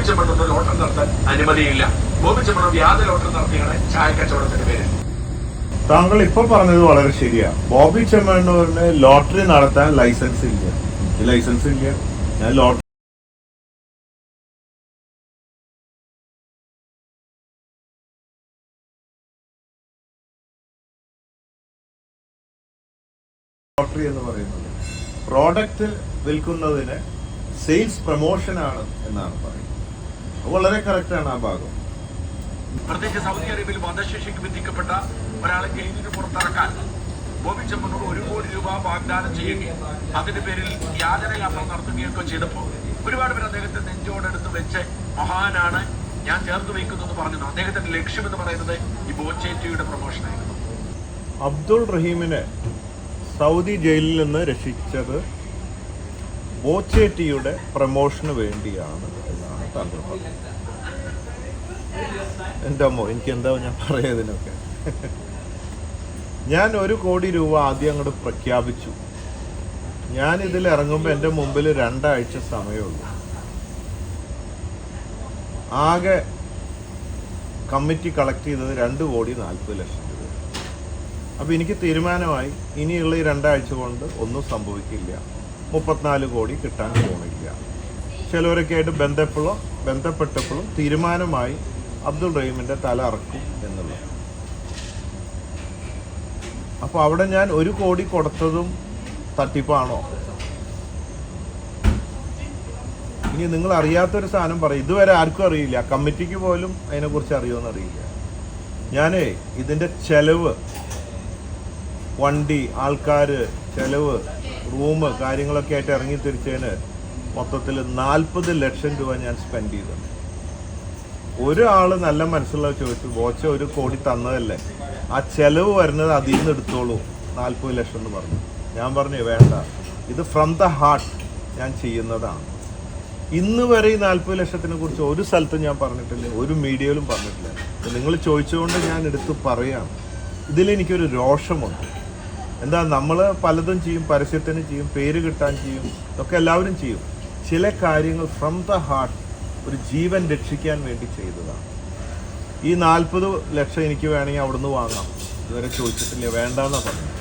Bobby ചെമ്മണ്ണൊന്നും lottery നടത്താൻ അനുമതിയില്ല. ബോബി ചെമ്മണ്ണ വ്യാജ lottery നടത്തിയാണ് ചായക്കച്ചവടത്തിന്റെ പേര്. താങ്കൾ ഇപ്പൊ പറഞ്ഞത് വളരെ ശരിയാണ് ബോബി ചെമ്മണ്ണൂരിന് ലോട്ടറി നടത്താൻ ലൈസൻസ് ഇല്ല. ലൈസൻസ് ഇല്ല. ഞാൻ ലോട്ടറി ലോട്ടറി എന്ന് പറയുന്നത്. പ്രോഡക്റ്റ് വിൽക്കുന്നതിന് സെയിൽസ് പ്രൊമോഷൻ ആണ് എന്നാണ് പറയുന്നത്. വളരെ കറക്റ്റ് ആണ് ആ ഭാഗം. പ്രത്യേകിച്ച് സൗദി അറേബ്യയിൽ വധശിക്ഷയ്ക്ക് വിധിക്കപ്പെട്ട ഒരാളെ ജയിലിന് പുറത്തിറക്കാൻ ബോബി ചെമ്മനോട് ഒരു കോടി രൂപ വാഗ്ദാനം ചെയ്യുകയും അതിന്റെ പേരിൽ യാചനയാത്ര നടത്തുകയൊക്കെ ചെയ്തപ്പോൾ ഒരുപാട് പേർ അദ്ദേഹത്തെ നെഞ്ചോടെടുത്ത് വെച്ച് മഹാനാണ് ഞാൻ ചേർത്ത് വയ്ക്കുന്നത് പറഞ്ഞു അദ്ദേഹത്തിന്റെ ലക്ഷ്യം എന്ന് പറയുന്നത് ഈ ബോച്ചേറ്റിയുടെ പ്രൊമോഷനായിരുന്നു അബ്ദുൾ റഹീമിനെ സൗദി ജയിലിൽ നിന്ന് രക്ഷിച്ചത് ബോച്ചേറ്റിയുടെ പ്രമോഷന് വേണ്ടിയാണ് എന്നാണ്. പറഞ്ഞത് എന്റെ അമ്മോ എനിക്ക് എന്താ ഞാൻ പറയുന്നതിനൊക്കെ? ഞാൻ ഒരു കോടി രൂപ ആദ്യം അങ്ങോട്ട് പ്രഖ്യാപിച്ചു. ഞാൻ ഇതിൽ ഇറങ്ങുമ്പോൾ എന്റെ മുമ്പിൽ രണ്ടാഴ്ച സമയമുള്ളൂ. ആകെ കമ്മിറ്റി കളക്ട് ചെയ്തത് രണ്ട് കോടി നാൽപ്പത് ലക്ഷം രൂപ. അപ്പോൾ എനിക്ക് തീരുമാനമായി ഇനിയുള്ള ഈ രണ്ടാഴ്ച കൊണ്ട് ഒന്നും സംഭവിക്കില്ല. മുപ്പത്തിനാല് കോടി കിട്ടാൻ പോണില്ല. ചിലവരൊക്കെ ആയിട്ട് ബന്ധപ്പെട്ടപ്പോഴും തീരുമാനമായി അബ്ദുൾ റഹീമിന്റെ തല അറക്കും എന്നുള്ളത്. അപ്പോൾ അവിടെ ഞാൻ ഒരു കോടി കൊടുത്തതും തട്ടിപ്പാണോ? ഇനി നിങ്ങൾ അറിയാത്തൊരു സാധനം പറയും. ഇതുവരെ ആർക്കും അറിയില്ല. കമ്മിറ്റിക്ക് പോലും അതിനെക്കുറിച്ച് അറിയുമെന്ന് അറിയില്ല ഞാനേ ഇതിന്റെ ചെലവ് വണ്ടി ആൾക്കാർ ചെലവ് റൂം കാര്യങ്ങളൊക്കെ ആയിട്ട് ഇറങ്ങി തിരിച്ചതിന് മൊത്തത്തിൽ നാൽപ്പത് ലക്ഷം രൂപ ഞാൻ സ്പെൻഡ് ചെയ്തു. ഒരാൾ നല്ല മനസ്സുള്ള ചോദിച്ചു ബോച്ച ഒരു കോടി തന്നതല്ലേ? ആ ചെലവ് വരുന്നത് അതിൽ നിന്ന് എടുത്തോളൂ നാൽപ്പത് ലക്ഷം എന്ന് പറഞ്ഞു. ഞാൻ പറഞ്ഞു വേണ്ട. ഇത് ഫ്രം ദ ഹാർട്ട് ഞാൻ ചെയ്യുന്നതാണ്. ഇന്ന് വരെ ഈ നാൽപ്പത് ലക്ഷത്തിനെ കുറിച്ച് ഒരു സ്ഥലത്തും ഞാൻ പറഞ്ഞിട്ടില്ല ഒരു മീഡിയയിലും പറഞ്ഞിട്ടില്ല. നിങ്ങൾ ചോദിച്ചുകൊണ്ട് ഞാൻ എടുത്ത് പറയാം ഇതിലെനിക്കൊരു രോഷമുണ്ട്. എന്താ നമ്മൾ പലതും ചെയ്യും പരസ്യത്തിന് ചെയ്യും പേര് കിട്ടാൻ ചെയ്യും ഇതൊക്കെ എല്ലാവരും ചെയ്യും. ചില കാര്യങ്ങൾ ഫ്രം ദ ഹാർട്ട് ഒരു ജീവൻ രക്ഷിക്കാൻ വേണ്ടി ചെയ്തതാണ്. ഈ നാൽപ്പത് ലക്ഷം എനിക്ക് വേണമെങ്കിൽ അവിടുന്ന് വാങ്ങാം. ഇതുവരെ ചോദിച്ചിട്ടില്ല വേണ്ടെന്നാണ് പറഞ്ഞത്.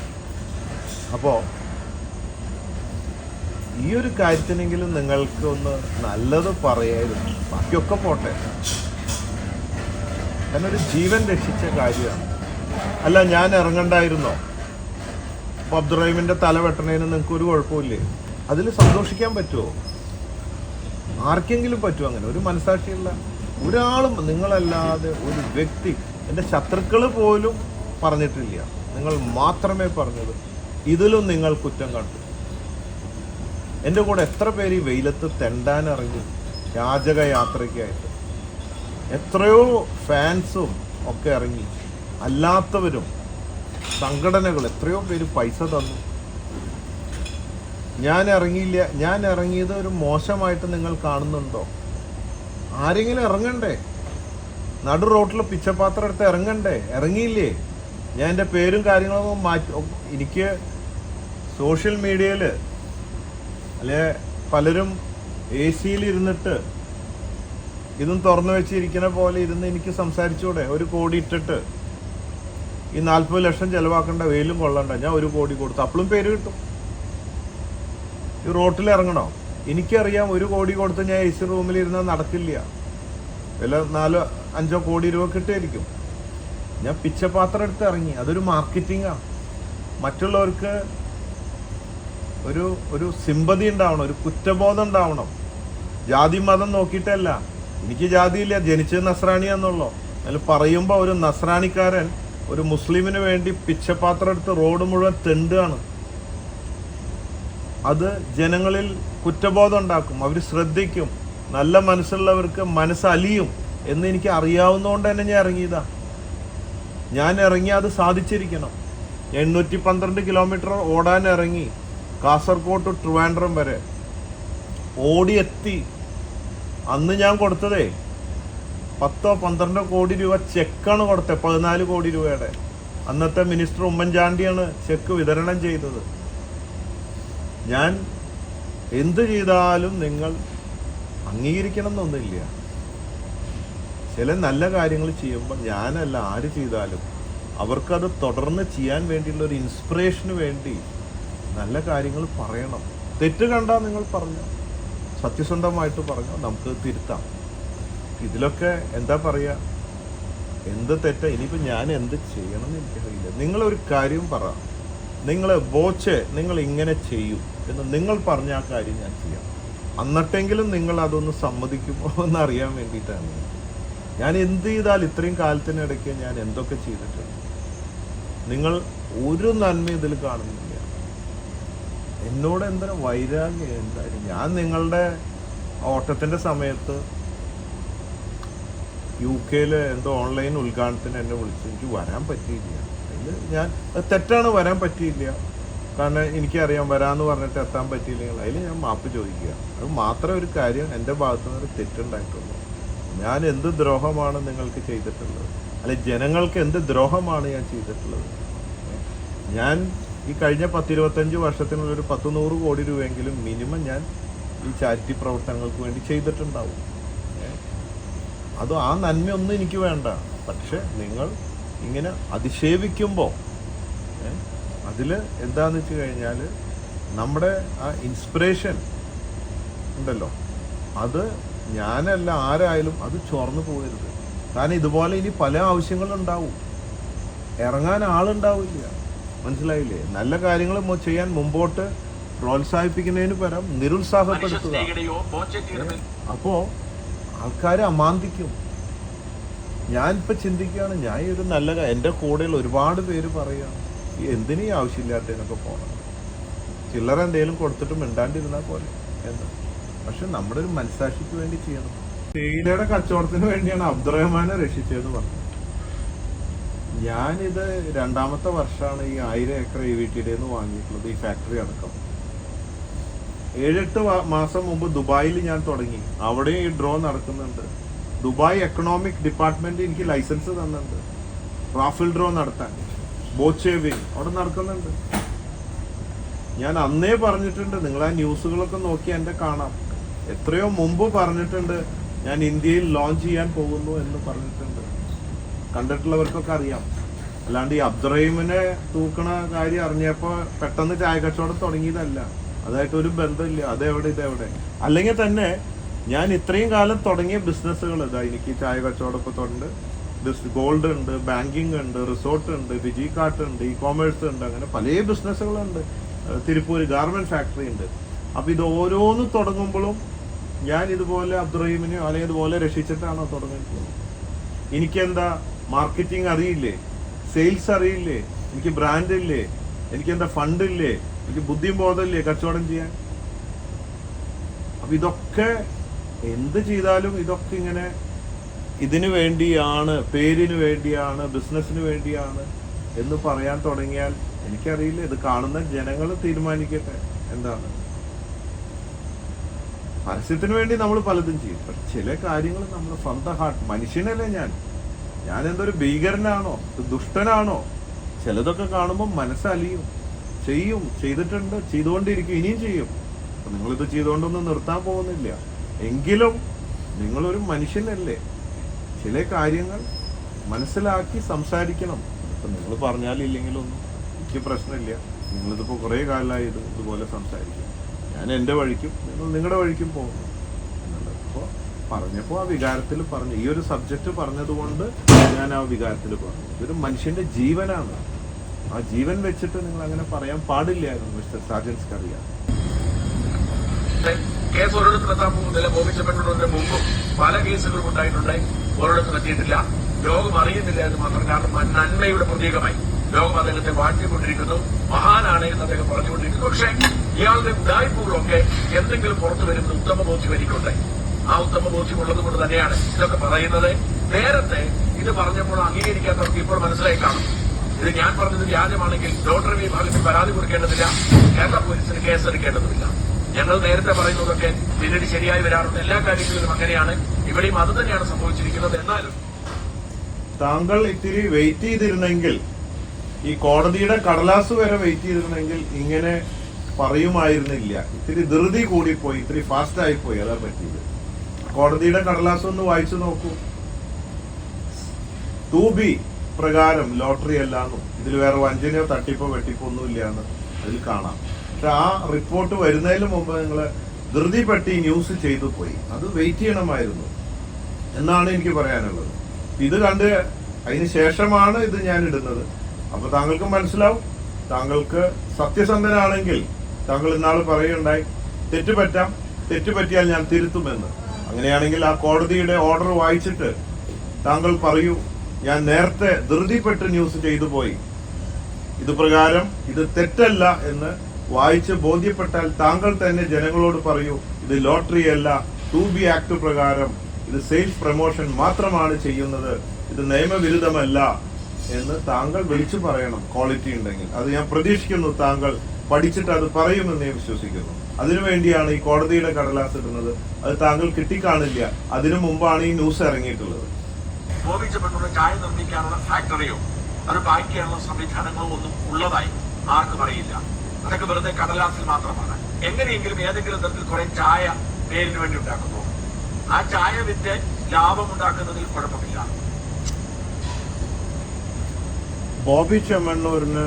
അപ്പോൾ ഈ ഒരു കാര്യത്തിനെങ്കിലും നിങ്ങൾക്ക് ഒന്ന് നല്ലത് പറയായിരുന്നു. ബാക്കിയൊക്കെ പോട്ടെ. കാരണം ജീവൻ രക്ഷിച്ച കാര്യമാണ്. അല്ല ഞാൻ ഇറങ്ങണ്ടായിരുന്നോ? അപ്പോൾ അബ്ദുറഹിമിന്റെ തല വെട്ടണേന് നിങ്ങൾക്ക് ഒരു കുഴപ്പമില്ലേ? അതിൽ സന്തോഷിക്കാൻ പറ്റുമോ ആർക്കെങ്കിലും പറ്റും അങ്ങനെ. ഒരു മനസാക്ഷിയുള്ള ഒരാളും നിങ്ങളല്ലാതെ ഒരു വ്യക്തി എന്റെ ശത്രുക്കൾ പോലും പറഞ്ഞിട്ടില്ല. നിങ്ങൾ മാത്രമേ പറഞ്ഞത്. ഇതിലും നിങ്ങൾ കുറ്റം കണ്ടു. എന്റെ കൂടെ എത്ര പേര് ഈ വെയിലത്ത് തെണ്ടാനിറങ്ങി യാചക യാത്രയ്ക്കായിട്ട് എത്രയോ ഫാൻസും ഒക്കെ ഇറങ്ങി. അല്ലാത്തവരും സംഘടനകൾ എത്രയോ പേര് പൈസ തന്നു. ഞാൻ ഇറങ്ങിയില്ല. ഞാൻ ഇറങ്ങിയത് ഒരു മോശമായിട്ട് നിങ്ങൾ കാണുന്നുണ്ടോ? ആരെങ്കിലും ഇറങ്ങണ്ടേ? നടു റോട്ടിൽ പിച്ചപാത്രം എടുത്ത് ഇറങ്ങണ്ടേ? ഇറങ്ങിയില്ലേ? ഞാൻ എന്റെ പേരും കാര്യങ്ങളൊന്നും മാറ്റി എനിക്ക് സോഷ്യൽ മീഡിയയിൽ അല്ലെ പലരും എ സിയിൽ ഇരുന്നിട്ട് ഇതും തുറന്നു വെച്ചിരിക്കുന്ന പോലെ ഇരുന്ന് എനിക്ക് സംസാരിച്ചൂടെ? ഒരു കോടി ഇട്ടിട്ട്. ഈ നാൽപ്പത് ലക്ഷം ചിലവാക്കേണ്ട വെയിലും കൊള്ളണ്ട. ഞാൻ ഒരു കോടി കൊടുത്തു. അപ്പോഴും പേര് കിട്ടും. ഈ റോട്ടിൽ ഇറങ്ങണോ എനിക്കറിയാം ഒരു കോടി കൊടുത്ത് ഞാൻ എ സി റൂമിൽ ഇരുന്നാൽ നടക്കില്ല. വില നാലോ അഞ്ചോ കോടി രൂപ കിട്ടുമായിരിക്കും ഞാൻ പിച്ചപാത്രം എടുത്ത് ഇറങ്ങി. അതൊരു മാർക്കറ്റിംഗാണ് മറ്റുള്ളവർക്ക് ഒരു ഒരു സിമ്പതി ഉണ്ടാവണം ഒരു കുറ്റബോധം ഉണ്ടാവണം. ജാതി മതം നോക്കിയിട്ടല്ല. എനിക്ക് ജാതിയില്ല ജനിച്ചത് നസ്രാണിയാന്നുള്ളോ. അതിൽ പറയുമ്പോൾ ഒരു നസ്രാണിക്കാരൻ ഒരു മുസ്ലിമിന് വേണ്ടി പിച്ചപാത്രം എടുത്ത് റോഡ് മുഴുവൻ തെണ്ടുകയാണ്. അത് ജനങ്ങളിൽ കുറ്റബോധം ഉണ്ടാക്കും. അവർ ശ്രദ്ധിക്കും. നല്ല മനസ്സുള്ളവർക്ക് മനസ്സലിയും എന്ന് എനിക്ക് അറിയാവുന്നതുകൊണ്ട് തന്നെ ഞാൻ ഇറങ്ങിയതാ. ഞാൻ ഇറങ്ങി അത് സാധിച്ചിരിക്കണം. എണ്ണൂറ്റി പന്ത്രണ്ട് കിലോമീറ്റർ ഓടാൻ ഇറങ്ങി കാസർഗോഡ് ടു ട്രിവാൻഡ്രം വരെ. ഓടിയെത്തി. അന്ന് ഞാൻ കൊടുത്തതേ പത്തോ പന്ത്രണ്ടോ കോടി രൂപ ചെക്കാണ് കൊടുത്തത് പതിനാല് കോടി രൂപയുടെ. അന്നത്തെ മിനിസ്റ്റർ ഉമ്മൻചാണ്ടിയാണ് ചെക്ക് വിതരണം ചെയ്തത്. ഞാൻ എന്ത് ചെയ്താലും നിങ്ങൾ അംഗീകരിക്കണം എന്നൊന്നുമില്ല ചില നല്ല കാര്യങ്ങൾ ചെയ്യുമ്പോൾ ഞാനല്ല ആര് ചെയ്താലും അവർക്കത് തുടർന്ന് ചെയ്യാൻ വേണ്ടിയുള്ള ഒരു ഇൻസ്പിറേഷന് വേണ്ടി നല്ല കാര്യങ്ങൾ പറയണം. തെറ്റ് കണ്ടാൽ നിങ്ങൾ പറഞ്ഞു? സത്യസന്ധമായിട്ട് പറഞ്ഞു? നമുക്ക് തിരുത്താം. ഇതിലൊക്കെ എന്താ പറയുക എന്ത് തെറ്റാ? ഇനിയിപ്പോൾ ഞാൻ എന്ത് ചെയ്യണം എന്ന് എനിക്കറിയില്ല. നിങ്ങളൊരു കാര്യം പറ. നിങ്ങൾ വോച്ച് നിങ്ങൾ ഇങ്ങനെ ചെയ്യൂ എന്ന് നിങ്ങൾ പറഞ്ഞ ആ കാര്യം ഞാൻ ചെയ്യാം. എന്നിട്ടെങ്കിലും നിങ്ങൾ അതൊന്ന് സമ്മതിക്കുമോ എന്ന് അറിയാൻ വേണ്ടിയിട്ടാണ്. ഞാൻ എന്ത് ചെയ്താൽ ഇത്രയും കാലത്തിനിടയ്ക്ക് ഞാൻ എന്തൊക്കെ ചെയ്തിട്ടുണ്ട്. നിങ്ങൾ ഒരു നന്മ ഇതിൽ കാണുന്നില്ല. എന്നോട് എന്തൊരു വൈരാഗ്യം എന്തായാലും ഞാൻ നിങ്ങളുടെ ഓട്ടത്തിന്റെ സമയത്ത് യു കെയിൽ എന്തോ ഓൺലൈൻ ഉദ്ഘാടനത്തിന് എന്നെ വിളിച്ചു. എനിക്ക് വരാൻ പറ്റിയില്ല. ഞാൻ അത് തെറ്റാണ് വരാൻ പറ്റിയില്ല. കാരണം എനിക്കറിയാം വരാമെന്ന് പറഞ്ഞിട്ട് എത്താൻ പറ്റിയില്ലെങ്കിൽ അതിൽ ഞാൻ മാപ്പ് ചോദിക്കുക. അത് മാത്രമേ ഒരു കാര്യം എന്റെ ഭാഗത്തു നിന്ന് തെറ്റുണ്ടായിട്ടുള്ളൂ. ഞാൻ എന്ത് ദ്രോഹമാണ് നിങ്ങൾക്ക് ചെയ്തിട്ടുള്ളത്? അല്ലെ ജനങ്ങൾക്ക് എന്ത് ദ്രോഹമാണ് ഞാൻ ചെയ്തിട്ടുള്ളത്? ഞാൻ ഈ കഴിഞ്ഞ പത്തിരുപത്തഞ്ച് വർഷത്തിനുള്ള ഒരു പത്ത് നൂറ് കോടി രൂപയെങ്കിലും മിനിമം ഞാൻ ഈ ചാരിറ്റി പ്രവർത്തനങ്ങൾക്ക് വേണ്ടി ചെയ്തിട്ടുണ്ടാവും. അത് ആ നന്മയൊന്നും എനിക്ക് വേണ്ട. പക്ഷെ നിങ്ങൾ ഇങ്ങനെ അധിക്ഷേപിക്കുമ്പോൾ അതിൽ എന്താന്ന് വെച്ച് കഴിഞ്ഞാൽ നമ്മുടെ ആ ഇൻസ്പിറേഷൻ ഉണ്ടല്ലോ. അത് ഞാനല്ല ആരായാലും അത് ചോർന്നു പോകരുത്. കാരണം ഇതുപോലെ ഇനി പല ആവശ്യങ്ങളുണ്ടാവും. ഇറങ്ങാൻ ആളുണ്ടാവില്ല. മനസ്സിലായില്ലേ? നല്ല കാര്യങ്ങൾ ചെയ്യാൻ മുമ്പോട്ട് പ്രോത്സാഹിപ്പിക്കുന്നതിന് പരം നിരുത്സാഹപ്പെടുത്തുക. അപ്പോൾ ആൾക്കാർ അമാന്തിക്കും. ഇപ്പൊ ചിന്തിക്കുകയാണ് ഞാൻ ഒരു നല്ല എന്റെ കൂടെയുള്ള ഒരുപാട് പേര് പറയുകയാണ് എന്തിനീ ആവശ്യമില്ലാത്തതിനൊക്കെ പോകണം ചില്ലറ എന്തെങ്കിലും കൊടുത്തിട്ട് മിണ്ടാണ്ടിരുന്നാൽ പോലെ എന്ന്. പക്ഷെ നമ്മുടെ ഒരു മനസാക്ഷിക്ക് വേണ്ടി ചെയ്യണം. തേയിലയുടെ കച്ചവടത്തിന് വേണ്ടിയാണ് അബ്ദുറഹ്മാനെ രക്ഷിച്ചതെന്ന് പറഞ്ഞു. ഞാനിത് രണ്ടാമത്തെ വർഷമാണ് ഈ ആയിരം ഏക്കർ ഈ വി നിന്ന് വാങ്ങിയിട്ടുള്ളത് ഈ ഫാക്ടറി അടക്കം. ഏഴെട്ട് മാസം മുമ്പ് ദുബായിൽ ഞാൻ തുടങ്ങി. അവിടെയും ഈ ഡ്രോ നടക്കുന്നുണ്ട്. ദുബായ് എക്കണോമിക് ഡിപ്പാർട്ട്മെന്റ് എനിക്ക് ലൈസൻസ് തന്നിട്ടുണ്ട്. റാഫിൽ ഡ്രോ നടത്താൻ. ബോച്ചേവിങ് അവിടെ നടക്കുന്നുണ്ട്. ഞാൻ അന്നേ പറഞ്ഞിട്ടുണ്ട് നിങ്ങൾ ആ ന്യൂസുകളൊക്കെ നോക്കി എന്റെ കാണാം. എത്രയോ മുമ്പ് പറഞ്ഞിട്ടുണ്ട് ഞാൻ ഇന്ത്യയിൽ ലോഞ്ച് ചെയ്യാൻ പോകുന്നു എന്ന് പറഞ്ഞിട്ടുണ്ട്. കണ്ടിട്ടുള്ളവർക്കൊക്കെ അറിയാം. അല്ലാണ്ട് ഈ അബ്ദുറഹീമിനെ തൂക്കണ കാര്യം അറിഞ്ഞപ്പോൾ പെട്ടെന്ന് ചായ കച്ചവടം തുടങ്ങിയതല്ല. അതായിട്ട് ഒരു ബന്ധമില്ല. അതെവിടെ ഇതെവിടെ. അല്ലെങ്കിൽ തന്നെ ഞാൻ ഇത്രയും കാലം തുടങ്ങിയ ബിസിനസ്സുകൾ ഇതാ എനിക്ക് ചായ കച്ചവടപ്പത്തുണ്ട് ഗോൾഡ് ഉണ്ട് ബാങ്കിങ് ഉണ്ട് റിസോർട്ട് ഉണ്ട് വിജി കാർട്ട് ഉണ്ട് ഇ കോമേഴ്സ് ഉണ്ട് അങ്ങനെ പല ബിസിനസ്സുകളുണ്ട് തിരുപ്പൂർ ഗാർമെന്റ് ഫാക്ടറി ഉണ്ട്. അപ്പോൾ ഇത് ഓരോന്ന് തുടങ്ങുമ്പോഴും ഞാൻ ഇതുപോലെ അബ്ദുറഹീമിനെയോ അല്ലെങ്കിൽ ഇതുപോലെ രക്ഷിച്ചിട്ടാണോ തുടങ്ങിയിട്ടുള്ളത്? എനിക്കെന്താ മാർക്കറ്റിംഗ് അറിയില്ലേ? സെയിൽസ് അറിയില്ലേ? എനിക്ക് ബ്രാൻഡ് ഇല്ലേ? എനിക്ക് എന്താ ഫണ്ട് ഇല്ലേ? എനിക്ക് ബുദ്ധിയും ബോധമില്ലേ കച്ചവടം ചെയ്യാൻ? അപ്പം ഇതൊക്കെ എന്ത് ചെയ്താലും ഇതൊക്കെ ഇങ്ങനെ ഇതിനു വേണ്ടിയാണ് പേരിന് വേണ്ടിയാണ് ബിസിനസ്സിന് വേണ്ടിയാണ് എന്ന് പറയാൻ തുടങ്ങിയാൽ എനിക്കറിയില്ല. ഇത് കാണുന്ന ജനങ്ങൾ തീരുമാനിക്കട്ടെ എന്താണ്? പരസ്യത്തിന് വേണ്ടി നമ്മൾ പലതും ചെയ്യും. പക്ഷെ ചില കാര്യങ്ങൾ നമ്മൾ സ്വന്തം ഹാർട്ട് മനുഷ്യനല്ലേ ഞാൻ? ഞാൻ എന്തൊരു ഭീകരനാണോ? ദുഷ്ടനാണോ? ചിലതൊക്കെ കാണുമ്പോൾ മനസ്സലിയും ചെയ്യും ചെയ്തിട്ടുണ്ട് ചെയ്തുകൊണ്ടിരിക്കും ഇനിയും ചെയ്യും. നിങ്ങളിത് ചെയ്തുകൊണ്ടൊന്നും നിർത്താൻ പോകുന്നില്ല. എങ്കിലും നിങ്ങളൊരു മനുഷ്യനല്ലേ? ചില കാര്യങ്ങൾ മനസ്സിലാക്കി സംസാരിക്കണം. ഇപ്പം നിങ്ങൾ പറഞ്ഞാലില്ലെങ്കിലൊന്നും എനിക്ക് പ്രശ്നമില്ല. നിങ്ങളിതിപ്പോ കുറേ കാലമായി ഇത് ഇതുപോലെ സംസാരിക്കും. ഞാൻ എന്റെ വഴിക്കും നിങ്ങൾ നിങ്ങളുടെ വഴിക്കും പോകുന്നു. എന്നുള്ളത് അപ്പോൾ പറഞ്ഞപ്പോൾ ആ വികാരത്തിൽ പറഞ്ഞു. ഈ ഒരു സബ്ജക്റ്റ് പറഞ്ഞതുകൊണ്ട് ഞാൻ ആ വികാരത്തിൽ പറഞ്ഞു. ഇതൊരു മനുഷ്യന്റെ ജീവനാണ്. ആ ജീവൻ വെച്ചിട്ട് നിങ്ങൾ അങ്ങനെ പറയാൻ പാടില്ലായിരുന്നു മിസ്റ്റർ സാജൻസ് അറിയാം കേസ് ഒരിടത്തും എത്താൻ പോകുന്നില്ല. ബോധിച്ചപ്പെട്ടുള്ളതിന് മുമ്പും പല കേസുകളും ഉണ്ടായിട്ടുണ്ട് ഒരിടത്തും എത്തിയിട്ടില്ല. ലോകം അറിയുന്നില്ല എന്ന് മാത്രം കാരണം നന്മയുടെ പ്രതീകമായി ലോകം അദ്ദേഹത്തെ വാഴ്ത്തിക്കൊണ്ടിരിക്കുന്നു. മഹാനാണ് എന്ന് അദ്ദേഹം പറഞ്ഞുകൊണ്ടിരിക്കുന്നു. പക്ഷേ ഇയാളുടെ ഉദായ്പകളൊക്കെ എന്തെങ്കിലും പുറത്തു വരുന്ന ഉത്തമ ബോധ്യം എനിക്കുണ്ട്. ആ ഉത്തമ ബോധ്യം ഉള്ളത് കൊണ്ട് തന്നെയാണ് ഇതൊക്കെ പറയുന്നത്. നേരത്തെ ഇത് പറഞ്ഞപ്പോൾ അംഗീകരിക്കാത്തവർക്ക് ഇപ്പോൾ മനസ്സിലായി കാണും. ഇത് ഞാൻ പറഞ്ഞത് വ്യാജമാണെങ്കിൽ ലോട്ടറി വിഭാഗത്തിൽ പരാതി കൊടുക്കേണ്ടതില്ല. കേരള പോലീസിന് കേസെടുക്കേണ്ടതുമില്ല. ഞങ്ങൾ നേരത്തെ പറയുന്നതൊക്കെ പിന്നീട് ശരിയായി വരാറുണ്ട്. എല്ലാ കാര്യങ്ങളിലും അങ്ങനെയാണ്. ഇവിടെയും അത് തന്നെയാണ് സംഭവിച്ചിരിക്കുന്നത്. എന്നാലും താങ്കൾ ഇത്തിരി വെയിറ്റ് ചെയ്തിരുന്നെങ്കിൽ ഈ കോടതിയുടെ കടലാസ് വരെ വെയിറ്റ് ചെയ്തിരുന്നെങ്കിൽ ഇങ്ങനെ പറയുമായിരുന്നില്ല. ഇത്തിരി ധൃതി കൂടിപ്പോയി ഇത്തിരി ഫാസ്റ്റ് ആയിപ്പോയി. അതാ പറ്റിയത്. കോടതിയുടെ കടലാസ് ഒന്ന് വായിച്ചു നോക്കൂ. ടു ബി പ്രകാരം ലോട്ടറി അല്ലാന്നും ഇതിൽ വേറെ വഞ്ചനയോ തട്ടിപ്പോ വെട്ടിപ്പോ ഒന്നും ഇല്ലാന്ന് അതിൽ കാണാം. പക്ഷെ ആ റിപ്പോർട്ട് വരുന്നതിന് മുമ്പ് നിങ്ങൾ ധൃതിപ്പെട്ടി ന്യൂസ് ചെയ്തു പോയി. അത് വെയിറ്റ് ചെയ്യണമായിരുന്നു. എന്നാണ് എനിക്ക് പറയാനുള്ളത്. ഇത് കണ്ട് അതിന് ശേഷമാണ് ഇത് ഞാൻ ഇടുന്നത്. അപ്പൊ താങ്കൾക്ക് മനസ്സിലാവും. താങ്കൾക്ക് സത്യസന്ധനാണെങ്കിൽ താങ്കൾ ഇന്നാൾ പറയുണ്ടായി തെറ്റുപറ്റാം തെറ്റുപറ്റിയാൽ തെറ്റ് പറ്റിയാൽ ഞാൻ തിരുത്തുമെന്ന്. അങ്ങനെയാണെങ്കിൽ ആ കോടതിയുടെ ഓർഡർ വായിച്ചിട്ട് താങ്കൾ പറയൂ ഞാൻ നേരത്തെ ധൃതിപ്പെട്ട് ന്യൂസ് ചെയ്തു പോയി. ഇത് പ്രകാരം ഇത് തെറ്റല്ല എന്ന് വായിച്ച് ബോധ്യപ്പെട്ടാൽ താങ്കൾ തന്നെ ജനങ്ങളോട് പറയൂ ഇത് ലോട്ടറി അല്ല ടു ബി ആക്ട് പ്രകാരം ഇത് സെയിൽസ് പ്രൊമോഷൻ മാത്രമാണ് ചെയ്യുന്നത് ഇത് നിയമവിരുദ്ധമല്ല എന്ന് താങ്കൾ വിളിച്ചു പറയണം ക്വാളിറ്റി ഉണ്ടെങ്കിൽ. അത് ഞാൻ പ്രതീക്ഷിക്കുന്നു താങ്കൾ പഠിച്ചിട്ട് അത് പറയുമെന്ന് ഞാൻ വിശ്വസിക്കുന്നു. അതിനുവേണ്ടിയാണ് ഈ കോടതിയുടെ കടലാസ് ഇടുന്നത്. അത് താങ്കൾ കിട്ടിക്കാണില്ല. അതിനു മുമ്പാണ് ഈ ന്യൂസ് ഇറങ്ങിയിട്ടുള്ളത്. ചായ നിർമ്മിക്കാനുള്ള ഫാക്ടറിയോ അത് ബാക്കിയുള്ള സംവിധാനങ്ങളോ ഒന്നും ഉള്ളതായി ആർക്കും അറിയില്ല. അതൊക്കെ വെറുതെ കടലാസിൽ മാത്രമാണ്. എങ്ങനെയെങ്കിലും ഏതെങ്കിലും തരത്തിൽ കുറെ ചായ പേരിന് വേണ്ടി ഉണ്ടാക്കുന്നു. ആ ചായ വിറ്റ് ലാഭം ഉണ്ടാക്കുന്നതിൽ കുഴപ്പമില്ല. ബോബി ചെമ്മണ്ണൂരിന്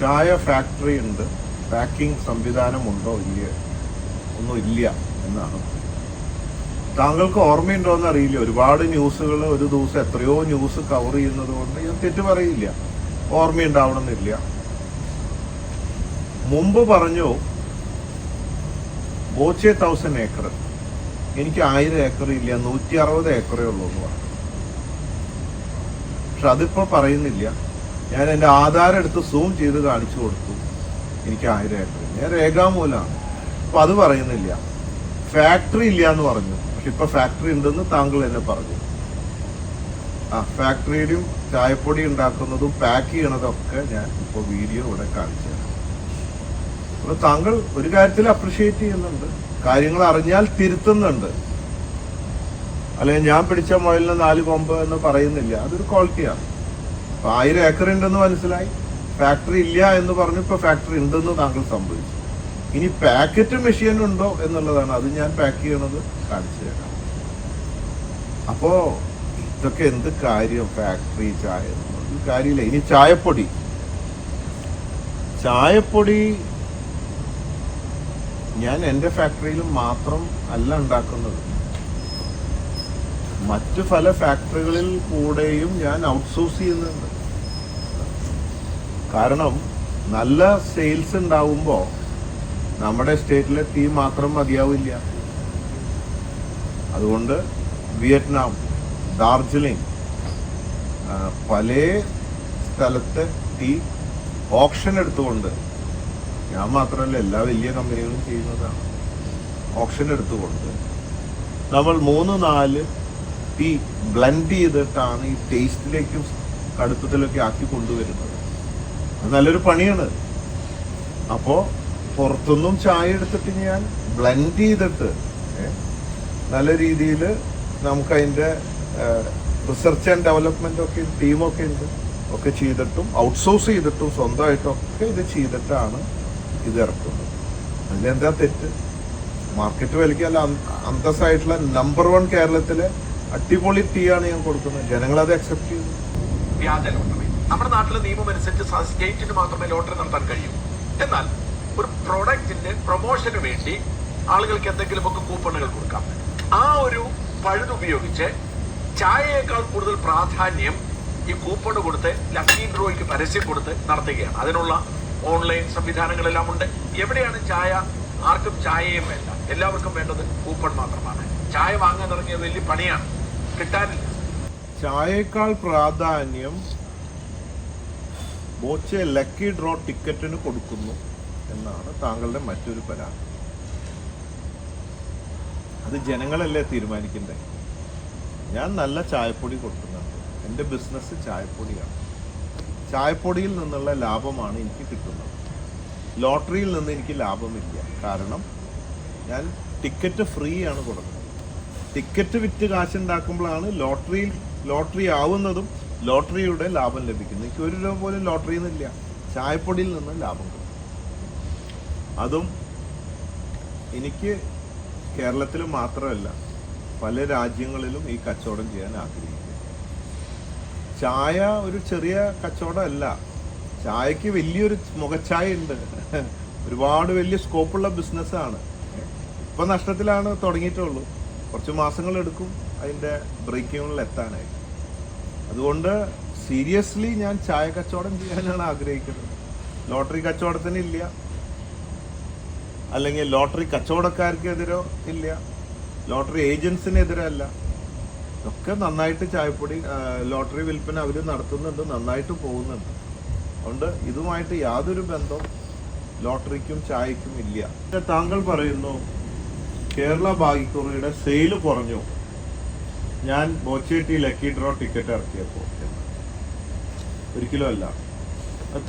ചായ ഫാക്ടറി ഉണ്ട്. പാക്കിംഗ് സംവിധാനം ഉണ്ടോ ഇല്ല? ഒന്നും ഇല്ല എന്നാണ്. താങ്കൾക്ക് ഓർമ്മയുണ്ടോ എന്ന് അറിയില്ല ഒരുപാട് ന്യൂസുകൾ ഒരു ദിവസം എത്രയോ ന്യൂസ് കവർ ചെയ്യുന്നത് കൊണ്ട് ഞാൻ തെറ്റ് പറയില്ല ഓർമ്മയുണ്ടാവണമെന്നില്ല. മുമ്പ് പറഞ്ഞു ബോച്ചെ തൗസൻഡ് ഏക്കർ. എനിക്ക് ആയിരം ഏക്കർ ഇല്ല നൂറ്റി അറുപത് ഏക്കറേ ഉള്ളൂ എന്ന് പറഞ്ഞു. പക്ഷെ അതിപ്പോ പറയുന്നില്ല. ഞാൻ എന്റെ ആധാരം എടുത്ത് സൂം ചെയ്ത് കാണിച്ചു കൊടുത്തു. എനിക്ക് ആയിരം ഏക്കർ ഞാൻ രേഖാമൂലമാണ്. അപ്പൊ അത് പറയുന്നില്ല. ഫാക്ടറി ഇല്ല എന്ന് പറഞ്ഞു. പക്ഷെ ഇപ്പൊ ഫാക്ടറി ഉണ്ടെന്ന് താങ്കൾ എന്നെ പറഞ്ഞു. ആ ഫാക്ടറിയുടെയും ചായപ്പൊടി ഉണ്ടാക്കുന്നതും പാക്ക് ചെയ്യണതൊക്കെ ഞാൻ ഇപ്പോൾ വീഡിയോ ഇവിടെ കാണിച്ചു തരാം അപ്പൊ താങ്കൾ ഒരു കാര്യത്തിൽ അപ്രിഷിയേറ്റ് ചെയ്യുന്നുണ്ട്. കാര്യങ്ങൾ അറിഞ്ഞാൽ തിരുത്തുന്നുണ്ട്. അല്ലെങ്കിൽ ഞാൻ പിടിച്ച മുയലിന് നാല് കൊമ്പ് എന്ന് പറയുന്നില്ല. അതൊരു ക്വാളിറ്റിയാണ്. അപ്പൊ ആയിരം ഏക്കർ ഉണ്ടെന്ന് മനസ്സിലായി. ഫാക്ടറി ഇല്ല എന്ന് പറഞ്ഞു ഇപ്പൊ ഫാക്ടറി ഉണ്ടെന്ന് താങ്കൾ സംഭവിച്ചു. ഇനി പാക്കറ്റ് മെഷീൻ ഉണ്ടോ എന്നുള്ളതാണ്. അത് ഞാൻ പാക്ക് ചെയ്യണത് കാണിച്ചു തരാം. അപ്പോ ഇതൊക്കെ എന്ത് കാര്യം? ഫാക്ടറി ചായ? കാര്യമില്ല. ഇനി ചായപ്പൊടി. ചായപ്പൊടി ഞാൻ എന്റെ ഫാക്ടറിയിൽ മാത്രം അല്ല ഉണ്ടാക്കുന്നത്. മറ്റു പല ഫാക്ടറികളിൽ കൂടെയും ഞാൻ ഔട്ട്സോഴ്സ് ചെയ്യുന്നുണ്ട്. കാരണം നല്ല സെയിൽസ് ഉണ്ടാവുമ്പോൾ നമ്മുടെ സ്റ്റേറ്റിലെ തീ മാത്രം മതിയാവില്ല. അതുകൊണ്ട് വിയറ്റ്നാം ഡാർജിലിംഗ് പല സ്ഥലത്തെ തീ ഓപ്ഷൻ എടുത്തുകൊണ്ട് ഞാൻ മാത്രമല്ല എല്ലാ വലിയ കമ്പനികളും ചെയ്യുന്നതാണ്. ഓപ്ഷൻ എടുത്തുകൊണ്ട് നമ്മൾ മൂന്ന് നാല് ടീ ബ്ലെൻഡ് ചെയ്തിട്ടാണ് ഈ ടേസ്റ്റിലേക്കും കടുപ്പത്തിലൊക്കെ ആക്കി കൊണ്ടുവരുന്നത്. അത് നല്ലൊരു പണിയാണ്. അപ്പോൾ പുറത്തുനിന്നും ചായ എടുത്തിട്ട് ഞാൻ ബ്ലെൻഡ് ചെയ്തിട്ട് നല്ല രീതിയിൽ നമുക്ക് അതിന്റെ റിസർച്ച് ആൻഡ് ഡെവലപ്മെന്റ് ഒക്കെ ടീമൊക്കെ ഉണ്ട്. ഒക്കെ ചെയ്തിട്ടും ഔട്ട്സോഴ്സ് ചെയ്തിട്ടും സ്വന്തമായിട്ടും ഒക്കെ ഇത് ചെയ്തിട്ടാണ് ഇത് ഇറക്കുന്നത് അതിലെന്താ തെറ്റ്? മാർക്കറ്റ് വിലയ്ക്ക് അല്ല അന്തസ്സായിട്ടുള്ള നമ്പർ വൺ കേരളത്തിലെ അടിപൊളി ടീ ആണ് ഞാൻ കൊടുക്കുന്നത്. ജനങ്ങൾ അത് അക്സെപ്റ്റ് ലോട്ടറി. നമ്മുടെ നാട്ടിലെ നിയമം അനുസരിച്ച് സ്റ്റേറ്റിന് മാത്രമേ ലോട്ടറി നടത്താൻ കഴിയൂ. എന്നാൽ ഒരു പ്രൊഡക്റ്റിന്റെ പ്രൊമോഷന് വേണ്ടി ആളുകൾക്ക് എന്തെങ്കിലുമൊക്കെ കൂപ്പണുകൾ കൊടുക്കാം. ആ ഒരു പഴുതുപയോഗിച്ച് ചായയേക്കാൾ കൂടുതൽ പ്രാധാന്യം ഈ കൂപ്പൺ കൊടുത്ത് ലക്കി ഡ്രോയ്ക്ക് പരസ്യം കൊടുത്ത് നടത്തുകയാണ്. അതിനുള്ള ഓൺലൈൻ സംവിധാനങ്ങളെല്ലാം ഉണ്ട്. എവിടെയാണ് ചായ? ആർക്കും ചായയും വേണ്ട. എല്ലാവർക്കും വേണ്ടത് കൂപ്പൺ മാത്രമാണ്. ചായ വാങ്ങാൻ തുടങ്ങിയത് വലിയ പണിയാണ്. കിട്ടാനില്ല. ചായയേക്കാൾ പ്രാധാന്യം ബോച്ചെ ലക്കി ഡ്രോ ടിക്കറ്റിന് കൊടുക്കുന്നു എന്നാണ് താങ്കളുടെ മറ്റൊരു പരാതി. അത് ജനങ്ങളല്ലേ തീരുമാനിക്കണ്ടേ? ഞാൻ നല്ല ചായപ്പൊടി കൊടുക്കുന്നുണ്ട്. എന്റെ ബിസിനസ് ചായപ്പൊടിയാണ്. ചായപ്പൊടിയിൽ നിന്നുള്ള ലാഭമാണ് എനിക്ക് കിട്ടുന്നത്. ലോട്ടറിയിൽ നിന്ന് എനിക്ക് ലാഭമില്ല. കാരണം ഞാൻ ടിക്കറ്റ് ഫ്രീ ആണ് കൊടുക്കുന്നത്. ടിക്കറ്റ് വിറ്റ് കാശുണ്ടാക്കുമ്പോഴാണ് ലോട്ടറിയിൽ ലോട്ടറി ആവുന്നതും ലോട്ടറിയുടെ ലാഭം ലഭിക്കുന്നത്. എനിക്ക് ഒരു രൂപ പോലും ലോട്ടറിയിൽ നിന്നില്ല ചായപ്പൊടിയിൽ നിന്ന് ലാഭം കിട്ടും. അതും എനിക്ക് കേരളത്തിൽ മാത്രമല്ല പല രാജ്യങ്ങളിലും ഈ കച്ചവടം ചെയ്യാൻ ആഗ്രഹിക്കുന്നു. ചായ ഒരു ചെറിയ കച്ചവടമല്ല. ചായക്ക് വലിയൊരു മുഖച്ചായ ഉണ്ട് ഒരുപാട് വലിയ സ്കോപ്പുള്ള ബിസിനസ്സാണ്. ഇപ്പം നഷ്ടത്തിലാണ് തുടങ്ങിയിട്ടുള്ളൂ. കുറച്ച് മാസങ്ങൾ എടുക്കും അതിന്റെ ബ്രേക്കിങ്ങിൽ എത്താനായി. അതുകൊണ്ട് സീരിയസ്ലി ഞാൻ ചായ കച്ചവടം ചെയ്യാനാണ് ആഗ്രഹിക്കുന്നത്. ലോട്ടറി കച്ചവടത്തിന് ഇല്ല. അല്ലെങ്കിൽ ലോട്ടറി കച്ചവടക്കാർക്കെതിരോ ഇല്ല. ലോട്ടറി ഏജൻസിനെതിരല്ല. ഒക്കെ നന്നായിട്ട് ചായപ്പൊടി ലോട്ടറി വിൽപ്പന അവർ നടത്തുന്നുണ്ട് നന്നായിട്ട് പോകുന്നുണ്ട്. അതുകൊണ്ട് ഇതുമായിട്ട് യാതൊരു ബന്ധവും ലോട്ടറിക്കും ചായക്കും ഇല്ല. താങ്കൾ പറയുന്നു കേരള ഭാഗ്യക്കുറിയുടെ സെയിൽ കുറഞ്ഞു. ഞാൻ ബോച്ചേട്ടി ലക്കി ഡ്രോ ടിക്കറ്റ് ഇറക്കിയപ്പോൾ. ഒരിക്കലും അല്ല.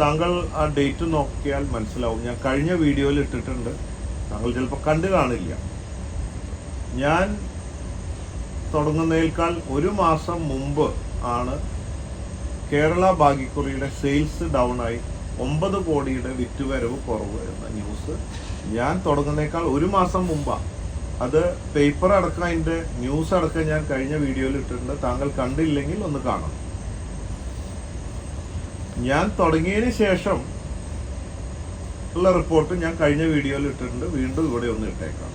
താങ്കൾ ആ ഡേറ്റ് നോക്കിയാൽ മനസ്സിലാവും. ഞാൻ കഴിഞ്ഞ വീഡിയോയിൽ ഇട്ടിട്ടുണ്ട്. താങ്കൾ ചിലപ്പോൾ കണ്ടു കാണില്ല. ഞാൻ തുടങ്ങുന്നതിനേക്കാൾ ഒരു മാസം മുമ്പ് ആണ് കേരള ഭാഗ്യക്കുറിയുടെ സെയിൽസ് ഡൗൺ ആയി ഒമ്പത് കോടിയുടെ വിറ്റുവരവ് കുറവ് എന്ന ന്യൂസ് ഞാൻ തുടങ്ങുന്നേക്കാൾ ഒരു മാസം മുമ്പാണ് അത് പേപ്പർ അടക്കം അതിന്റെ ന്യൂസ് അടക്കം ഞാൻ കഴിഞ്ഞ വീഡിയോയിൽ ഇട്ടിട്ടുണ്ട്. താങ്കൾ കണ്ടില്ലെങ്കിൽ ഒന്ന് കാണണം. ഞാൻ തുടങ്ങിയതിന് ശേഷം ഉള്ള റിപ്പോർട്ട് ഞാൻ കഴിഞ്ഞ വീഡിയോയിൽ ഇട്ടിട്ടുണ്ട്. വീണ്ടും ഇവിടെ ഒന്ന് ഇട്ടേക്കാം.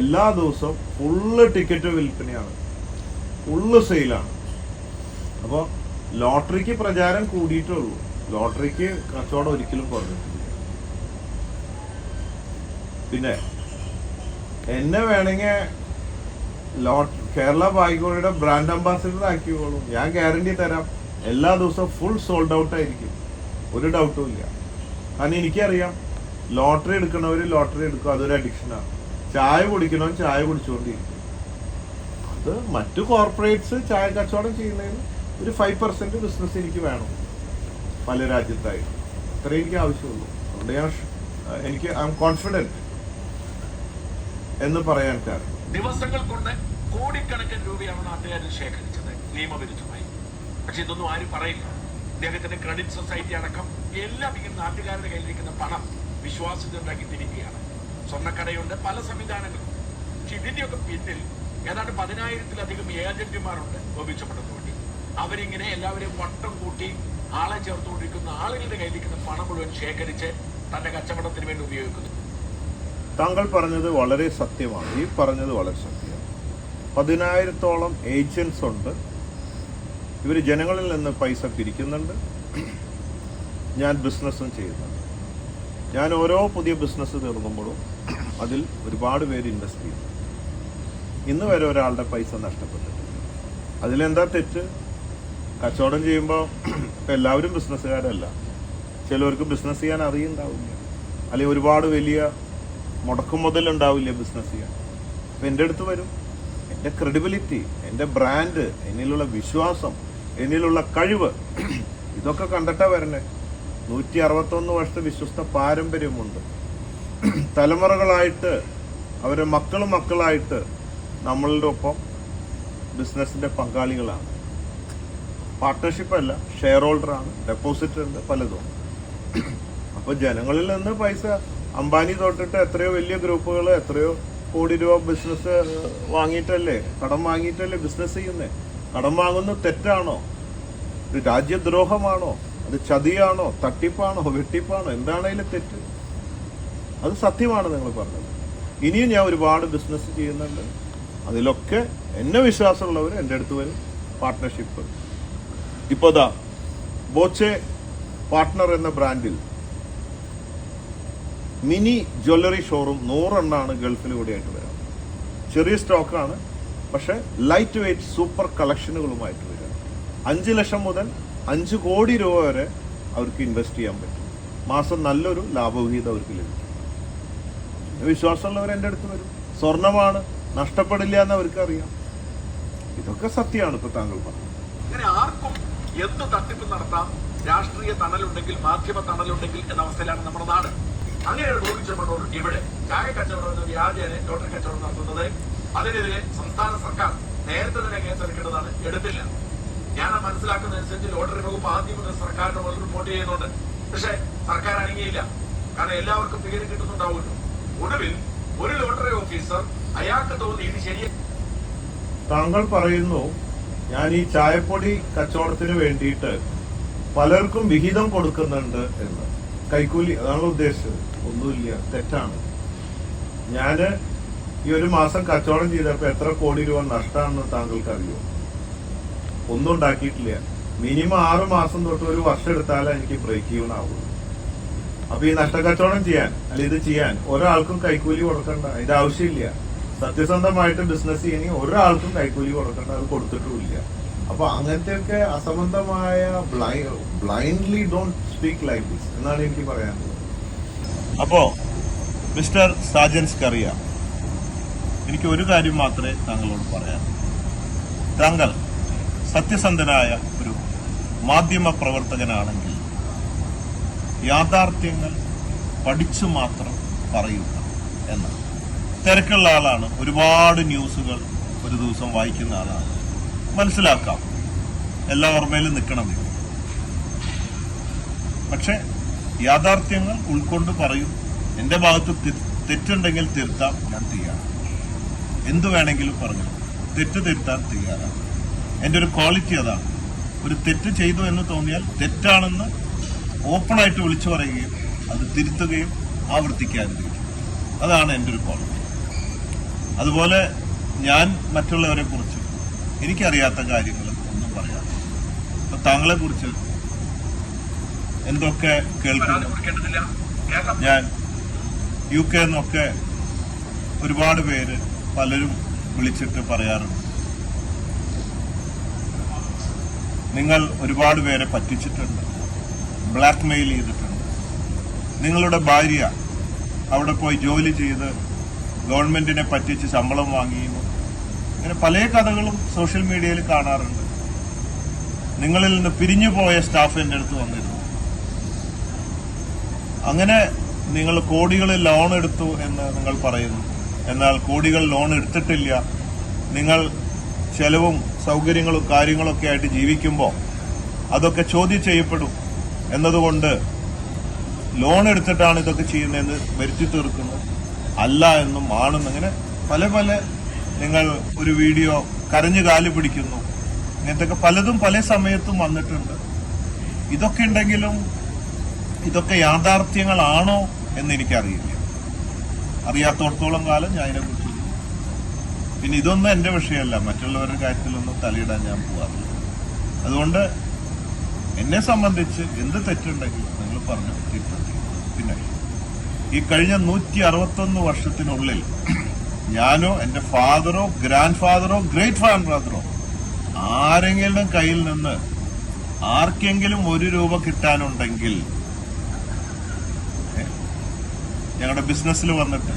എല്ലാ ദിവസവും ഫുള്ള് ടിക്കറ്റ് വിൽപ്പനയാണ്. ഫുള്ള് സെയിലാണ് അപ്പോൾ ലോട്ടറിക്ക് പ്രചാരം കൂടിയിട്ടുള്ളൂ ലോട്ടറിക്ക് കച്ചവടം ഒരിക്കലും കുറഞ്ഞിട്ടില്ല. പിന്നെ എന്നെ വേണമെങ്കിൽ ലോട്ട് കേരള ബായിക്കോയുടെ ബ്രാൻഡ് അംബാസിഡർ ആക്കിക്കോളൂ. ഞാൻ ഗ്യാരണ്ടി തരാം. എല്ലാ ദിവസവും ഫുൾ സോൾഡ് ഔട്ട് ആയിരിക്കും. ഒരു ഡൗട്ടും ഇല്ല. കാരണം എനിക്കറിയാം ലോട്ടറി എടുക്കണവർ ലോട്ടറി എടുക്കും. അതൊരു അഡിക്ഷനാണ് ചായ കുടിക്കണം ചായ കുടിച്ചുകൊണ്ടിരിക്കും അത് മറ്റു കോർപ്പറേറ്റ്സ് ചായ കച്ചവടം ചെയ്യുന്നതിന് ഒരു ഫൈവ് പെർസെന്റ് ബിസിനസ് എനിക്ക് വേണം. പല രാജ്യത്തായി അത്രയും എനിക്ക് ആവശ്യമുള്ളൂ. അതുകൊണ്ട് ഞാൻ എനിക്ക് ഐ എം കോൺഫിഡന്റ് എന്ന് പറയാൻ കാരണം. ദിവസങ്ങൾ കൊണ്ട് കോടിക്കണക്കിന് രൂപയാണ് നാട്ടുകാരിൽ ശേഖരിച്ചത് നിയമവിരുദ്ധമായി. പക്ഷെ ഇതൊന്നും ആരും പറയില്ല. ഇദ്ദേഹത്തിന്റെ ക്രെഡിറ്റ് സൊസൈറ്റി അടക്കം എല്ലാം ഈ നാട്ടുകാരുടെ കയ്യിലിരിക്കുന്ന പണം വിശ്വാസ്യത ഉണ്ടാക്കി തിരിക്കുകയാണ് സ്വർണക്കടയുണ്ട്. പല സംവിധാനങ്ങളും. പക്ഷെ ഇതിന്റെയൊക്കെ പിന്നിൽ ഏതാണ്ട് പതിനായിരത്തിലധികം ഏജന്റുമാരുണ്ട് ഗോപിച്ചപ്പെട്ടത് വേണ്ടി അവരിങ്ങനെ എല്ലാവരെയും വട്ടം കൂട്ടി ആളെ ചേർത്തുകൊണ്ടിരിക്കുന്ന ആളുകളുടെ കയ്യിലിരിക്കുന്ന പണം മുഴുവൻ ശേഖരിച്ച് തന്റെ കച്ചവടത്തിന് വേണ്ടി ഉപയോഗിക്കുന്നു. താങ്കൾ പറഞ്ഞത് വളരെ സത്യമാണ്. ഈ പറഞ്ഞത് വളരെ സത്യമാണ്. പതിനായിരത്തോളം ഏജൻസ് ഉണ്ട്. ഇവർ ജനങ്ങളിൽ നിന്ന് പൈസ പിരിക്കുന്നുണ്ട്. ഞാൻ ബിസിനസ്സും ചെയ്യുന്നുണ്ട്. ഞാൻ ഓരോ പുതിയ ബിസിനസ് തീർക്കുമ്പോഴും അതിൽ ഒരുപാട് പേര് ഇൻവെസ്റ്റ് ചെയ്യും. ഇന്ന് വരെ ഒരാളുടെ പൈസ നഷ്ടപ്പെട്ടിട്ടുണ്ട്. അതിലെന്താ തെറ്റ്? കച്ചവടം ചെയ്യുമ്പോൾ എല്ലാവരും ബിസിനസ്സുകാരല്ല ചിലവർക്ക് ബിസിനസ് ചെയ്യാൻ അറിയുണ്ടാവില്ല. അല്ലെങ്കിൽ ഒരുപാട് വലിയ മുടക്കും മുതൽ ഉണ്ടാവില്ല ബിസിനസ് ചെയ്യാൻ. അപ്പം എന്റെ അടുത്ത് വരും. എന്റെ ക്രെഡിബിലിറ്റി എന്റെ ബ്രാൻഡ് എന്നിലുള്ള വിശ്വാസം എന്നിലുള്ള കഴിവ് ഇതൊക്കെ കണ്ടിട്ടാണ് വരണേ. നൂറ്റി അറുപത്തൊന്ന് വർഷത്തെ വിശ്വസ്ത പാരമ്പര്യമുണ്ട്. തലമുറകളായിട്ട് അവരുടെ മക്കളും മക്കളായിട്ട് നമ്മളുടെ ഒപ്പം ബിസിനസ്സിന്റെ പങ്കാളികളാണ്. പാർട്ട്ണർഷിപ്പ് അല്ല ഷെയർ ഹോൾഡറാണ് ഡെപ്പോസിറ്റ് ഉണ്ട് പലതും. അപ്പോൾ ജനങ്ങളിൽ നിന്ന് പൈസ അംബാനി തൊട്ടിട്ട് എത്രയോ വലിയ ഗ്രൂപ്പുകൾ എത്രയോ കോടി രൂപ ബിസിനസ് വാങ്ങിയിട്ടല്ലേ കടം വാങ്ങിയിട്ടല്ലേ ബിസിനസ് ചെയ്യുന്നത് കടം വാങ്ങുന്നത് തെറ്റാണോ? രാജ്യദ്രോഹമാണോ? അത് ചതിയാണോ തട്ടിപ്പാണോ വെട്ടിപ്പാണോ എന്താണേലും തെറ്റ്. അത് സത്യമാണ് നിങ്ങൾ പറഞ്ഞത്. ഇനിയും ഞാൻ ഒരുപാട് ബിസിനസ് ചെയ്യുന്നുണ്ട്. അതിലൊക്കെ എന്നെ വിശ്വാസമുള്ളവർ എന്റെ അടുത്ത് വരും. പാർട്ട്ണർഷിപ്പ് ഇപ്പോൾ ദാ ബോച്ചെ പാർട്ട്ണർ എന്ന ബ്രാൻഡിൽ മിനി ജ്വല്ലറി ഷോറൂം നൂറെണ്ണാണ് ആയിട്ട് വരാം. ചെറിയ സ്റ്റോക്കാണ് പക്ഷേ ലൈറ്റ് വെയ്റ്റ് സൂപ്പർ കളക്ഷനുകളുമായിട്ട് വരിക അഞ്ച് ലക്ഷം മുതൽ അഞ്ച് കോടി രൂപ വരെ അവർക്ക് ഇൻവെസ്റ്റ് ചെയ്യാൻ പറ്റും. മാസം നല്ലൊരു ലാഭവിഹിതം അവർക്ക് ലഭിക്കും. വിശ്വാസമുള്ളവർ എന്റെ അടുത്ത് വരും. സ്വർണമാണ് നഷ്ടപ്പെടില്ല എന്ന് അവർക്ക് അറിയാം ഇതൊക്കെ സത്യമാണ് ഇപ്പൊ താങ്കൾ പറഞ്ഞത്. അങ്ങനെ ആർക്കും എന്ത് തട്ടിപ്പ് നടത്താം. രാഷ്ട്രീയ തണലുണ്ടെങ്കിൽ മാധ്യമ തണലുണ്ടെങ്കിൽ എന്ന അവസ്ഥയിലാണ് നമ്മുടെ നാട്. അങ്ങനെ ഒരു ഗോപിച്ചമ്മനോട് ഇവിടെ ചായ കച്ചവടം എന്ന വ്യാജേന ലോട്ടറി കച്ചവടം നടത്തുന്നത്. അതിനെതിരെ സംസ്ഥാന സർക്കാർ നേരത്തെ തന്നെ കേസെടുക്കേണ്ടതാണ്. എടുത്തില്ല. ഞാൻ മനസ്സിലാക്കുന്നതനുസരിച്ച് ലോട്ടറി വകുപ്പ് ആദ്യം മുതൽ സർക്കാരിന്റെ മുതൽ റിപ്പോർട്ട് ചെയ്യുന്നുണ്ട്. പക്ഷെ സർക്കാർ അനങ്ങിയില്ല. കാരണം എല്ലാവർക്കും പേര് കിട്ടുന്നുണ്ടാവുമല്ലോ. ഒടുവിൽ ഒരു ലോട്ടറി ഓഫീസർ അയാൾക്ക് തോന്നി ഇത് ശരിയ താങ്കൾ പറയുന്നു ഞാൻ ഈ ചായപ്പൊടി കച്ചവടത്തിന് വേണ്ടിയിട്ട് പലർക്കും വിഹിതം കൊടുക്കുന്നുണ്ട് എന്ന്. കൈക്കൂലി അതാണ് ഉദ്ദേശിച്ചത്. ഒന്നുമില്ല തെറ്റാണ്. ഞാൻ ഈ ഒരു മാസം കച്ചവടം ചെയ്തപ്പോ എത്ര കോടി രൂപ നഷ്ടമാണെന്ന് താങ്കൾക്ക് അറിയോ ഒന്നും ഉണ്ടാക്കിയിട്ടില്ല. മിനിമം ആറ് മാസം തൊട്ട് ഒരു വർഷം എടുത്താലേ എനിക്ക് ബ്രേക്ക് ഈവൻ ആവുള്ളൂ. അപ്പൊ ഈ നഷ്ടക്കച്ചവടം ചെയ്യാൻ അല്ലെ ഇത് ചെയ്യാൻ ഒരാൾക്കും കൈക്കൂലി കൊടുക്കണ്ട അതിന്റെ ആവശ്യമില്ല. സത്യസന്ധമായിട്ട് ബിസിനസ് ചെയ്യണമെങ്കിൽ ഒരാൾക്കും കൈക്കൂലി കൊടുക്കണ്ട അത് കൊടുത്തിട്ടുമില്ല. അപ്പൊ അങ്ങനത്തെയൊക്കെ അസംബന്ധമായ blindly don't speak like this എന്നാണ് എനിക്ക് പറയാനുള്ളത്. അപ്പോ മിസ്റ്റർ സാജൻസ് കറിയ എനിക്ക് ഒരു കാര്യം മാത്രമേ താങ്കളോട് പറയാൻ താങ്കൾ സത്യസന്ധനായ ഒരു മാധ്യമ പ്രവർത്തകനാണെങ്കിൽ യാഥാർത്ഥ്യങ്ങൾ പഠിച്ചു മാത്രം പറയുക എന്നാണ് തിരക്കുള്ള ആളാണ്. ഒരുപാട് ന്യൂസുകൾ ഒരു ദിവസം വായിക്കുന്ന ആളാണ്. മനസ്സിലാക്കാം. എല്ലാ ഓർമ്മയിലും നിൽക്കണമെന്നില്ല പക്ഷെ യാഥാർത്ഥ്യങ്ങൾ ഉൾക്കൊണ്ട് പറയും. എന്റെ ഭാഗത്ത് തെറ്റുണ്ടെങ്കിൽ തിരുത്താം ഞാൻ തയ്യാറാണ്. എന്തു വേണമെങ്കിലും പറഞ്ഞു തെറ്റ് തിരുത്താൻ തയ്യാറാണ്. എന്റെ ഒരു ക്വാളിറ്റി അതാണ് ഒരു തെറ്റ് ചെയ്തു എന്ന് തോന്നിയാൽ തെറ്റാണെന്ന് ഓപ്പണായിട്ട് വിളിച്ചു പറയുകയും അത് തിരുത്തുകയും ആവർത്തിക്കാതിരിക്കും. അതാണ് എന്റെ ഒരു ക്വാളിറ്റി. അതുപോലെ ഞാൻ മറ്റുള്ളവരെ കുറിച്ച് എനിക്കറിയാത്ത കാര്യങ്ങൾ ഒന്നും പറയാം അപ്പൊ താങ്കളെ കുറിച്ച് എന്തൊക്കെ കേൾക്കുന്നു? ഞാൻ യു കെ എന്നൊക്കെ ഒരുപാട് പേര് പലരും വിളിച്ചിട്ട് പറയാറുണ്ട്. നിങ്ങൾ ഒരുപാട് പേരെ പറ്റിച്ചിട്ടുണ്ട്. ബ്ലാക്ക് മെയിൽ ചെയ്തിട്ടുണ്ട്. നിങ്ങളുടെ ഭാര്യ അവിടെ പോയി ജോലി ചെയ്ത് ഗവൺമെന്റിനെ പറ്റിച്ച് ശമ്പളം വാങ്ങിയിരുന്നു. അങ്ങനെ പല കഥകളും സോഷ്യൽ മീഡിയയിൽ കാണാറുണ്ട്. നിങ്ങളിൽ നിന്ന് പിരിഞ്ഞു പോയ സ്റ്റാഫ് എന്റെ അടുത്ത് വന്നിരുന്നു. അങ്ങനെ നിങ്ങൾ കോടികൾ ലോൺ എടുത്തു എന്ന് നിങ്ങൾ പറയുന്നു. എന്നാൽ കോടികൾ ലോൺ എടുത്തിട്ടില്ല. നിങ്ങൾ ചെലവും സൗകര്യങ്ങളും കാര്യങ്ങളൊക്കെ ആയിട്ട് ജീവിക്കുമ്പോൾ അതൊക്കെ ചോദ്യം ചെയ്യപ്പെടും. എന്നതുകൊണ്ട് ലോൺ എടുത്തിട്ടാണ് ഇതൊക്കെ ചെയ്യുന്നതെന്ന് വരുത്തി തീർക്കുന്നത് അല്ല എന്നും ആണെന്ന് ഇങ്ങനെ പല പല നിങ്ങൾ ഒരു വീഡിയോ കരഞ്ഞു കാൽ പിടിക്കുന്നു. ഇങ്ങനത്തെയൊക്കെ പലതും പല സമയത്തും വന്നിട്ടുണ്ട്. ഇതൊക്കെ ഉണ്ടെങ്കിലും ഇതൊക്കെ യാഥാർത്ഥ്യങ്ങളാണോ എന്ന് എനിക്കറിയില്ല. അറിയാത്തോടത്തോളം കാലം ഞാൻ അതിനെക്കുറിച്ച് പിന്നെ ഇതൊന്നും എന്റെ വിഷയമല്ല. മറ്റുള്ളവരുടെ കാര്യത്തിലൊന്നും തലയിടാൻ ഞാൻ പോവാറില്ല. അതുകൊണ്ട് എന്നെ സംബന്ധിച്ച് എന്ത് തെറ്റുണ്ടെങ്കിലും നിങ്ങൾ പറഞ്ഞു തിരുത്തി പിന്നെ ഈ കഴിഞ്ഞ നൂറ്റി അറുപത്തൊന്ന് വർഷത്തിനുള്ളിൽ ഞാനോ എന്റെ ഫാദറോ ഗ്രാൻഡ് ഫാദറോ ഗ്രേറ്റ് ഫാദറോ ആരെങ്കിലും കയ്യിൽ നിന്ന് ആർക്കെങ്കിലും ഒരു രൂപ കിട്ടാനുണ്ടെങ്കിൽ ഞങ്ങളുടെ ബിസിനസ്സിൽ വന്നിട്ട്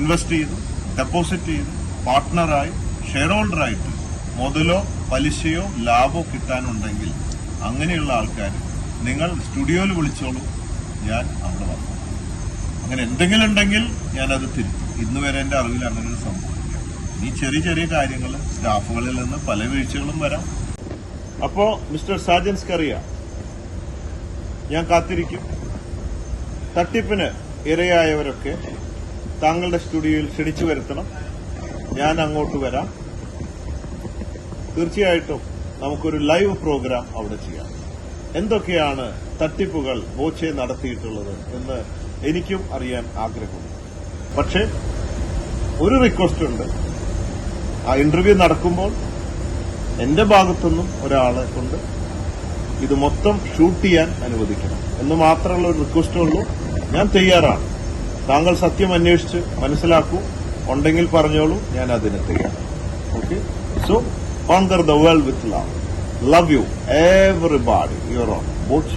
ഇൻവെസ്റ്റ് ചെയ്തു ഡെപ്പോസിറ്റ് ചെയ്തു പാർട്ട്ണറായി ഷെയർ ഹോൾഡറായിട്ട് മുതലോ പലിശയോ ലാഭോ കിട്ടാനുണ്ടെങ്കിൽ അങ്ങനെയുള്ള ആൾക്കാർ നിങ്ങൾ സ്റ്റുഡിയോയിൽ വിളിച്ചോളൂ. ഞാൻ അവിടെ വന്നു. അങ്ങനെ എന്തെങ്കിലും ഉണ്ടെങ്കിൽ ഞാനത് തിരുത്തും. ഇന്ന് വരെ എന്റെ അറിവിൽ അങ്ങനെ ഒരു സംഭവമില്ല. ഈ ചെറിയ ചെറിയ കാര്യങ്ങൾ സ്റ്റാഫുകളിൽ നിന്ന് പല വീഴ്ചകളും വരാം. അപ്പോൾ മിസ്റ്റർ സാജൻസ് കറിയ ഞാൻ കാത്തിരിക്കും. തട്ടിപ്പിന് ഇരയായവരൊക്കെ താങ്കളുടെ സ്റ്റുഡിയോയിൽ ക്ഷണിച്ചു വരുത്തണം. ഞാൻ അങ്ങോട്ട് വരാം. തീർച്ചയായിട്ടും നമുക്കൊരു ലൈവ് പ്രോഗ്രാം അവിടെ ചെയ്യാം. എന്തൊക്കെയാണ് തട്ടിപ്പുകൾ ബോച്ചെ നടത്തിയിട്ടുള്ളത് എന്ന് എനിക്കും അറിയാൻ ആഗ്രഹമുണ്ട്. പക്ഷേ ഒരു റിക്വസ്റ്റ് ഉണ്ട്. ആ ഇന്റർവ്യൂ നടക്കുമ്പോൾ എന്റെ ഭാഗത്തുനിന്നും ഒരാളെ കൊണ്ട് ഇത് മൊത്തം ഷൂട്ട് ചെയ്യാൻ അനുവദിക്കണം എന്ന് മാത്രമുള്ള ഒരു റിക്വസ്റ്റ് ഉള്ളൂ. ഞാൻ തയ്യാറാണ്. താങ്കൾ സത്യം അന്വേഷിച്ച് മനസ്സിലാക്കൂ. ഉണ്ടെങ്കിൽ പറഞ്ഞോളൂ ഞാൻ അതിന് തയ്യാറാണ്. Okay so conquer the world with love love you everybody your own boat